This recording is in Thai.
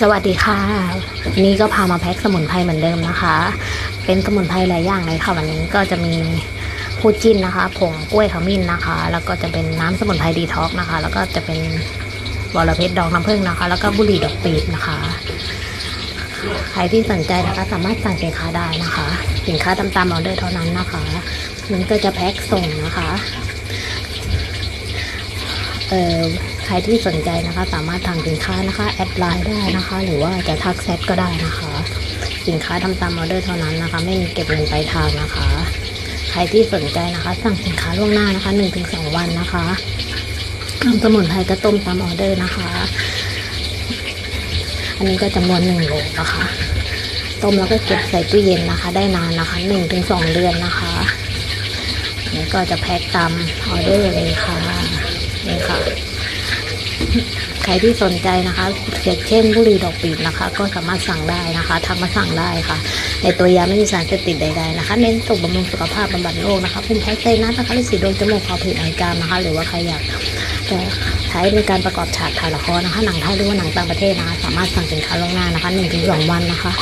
สวัสดีค่ะวันนี้ก็พามาแพ็คสมุนไพรเหมือนเดิมนะคะ เป็นสมุนไพรหลายอย่างเลยค่ะวันนี้ก็จะมีพูจินนะคะผงกล้วยขมิ้นนะคะ แล้วก็จะเป็นน้ำสมุนไพรดีท็อกนะคะ แล้วก็จะเป็นวอลเพชรดอกน้ำผึ้งนะคะ แล้วก็บุหรี่ดอกปีบนะคะ ใครที่สนใจนะคะสามารถสั่งสินค้าได้นะคะ สินค้าตามตามออเดอร์เท่านั้นนะคะมันก็จะแพ็คส่งนะคะ เอ่อ รที่สนใจนะคะ สามารถทางสินค้านะคะแอดไลน์ได้นะคะ หรือว่าจะทักแชทก็ได้นะคะ สินค้าทำตามออเดอร์เท่านั้นนะคะ ไม่มีเก็บเงินปลายทางนะคะ ใครที่สนใจนะคะ สั่งสินค้าล่วงหน้านะคะหนึ่งถึงสองวันนะคะทำสมุนไพรก็ต้มตามออเดอร์นะคะ อันนี้ก็จำนวนหนึ่งโลนะคะต้มแล้วก็เก็บใส่ตู้เย็นนะคะ ได้นานนะคะหนึ่งถึงสองเดือนนะคะนี่ก็จะแพ็คตามออเดอร์เลยค่ะนี่ค่ะ รที่สนใจนะคะเช่นบุหรี่ดอกปีบนะคะ ก็สามารถสั่งได้นะคะทักมาสั่งได้ค่ะ ในตัวยาไม่มีสารเสพติดใดๆนะคะเน้นส่งบำรุงสุขภาพบำบัดโรคนะคะเป็นแพ็คเตนัสนะคะและสีดวงจมูกคอผิวหนังจามนะคะ หรือว่าใครอยากจะใช้ในการประกอบฉากถ่ายละครนะคะ หนังไทยหรือว่าหนังต่างประเทศนะคะ สามารถสั่งสินค้าล่วงหน้านะคะหนึ่งถึงสองวันนะคะ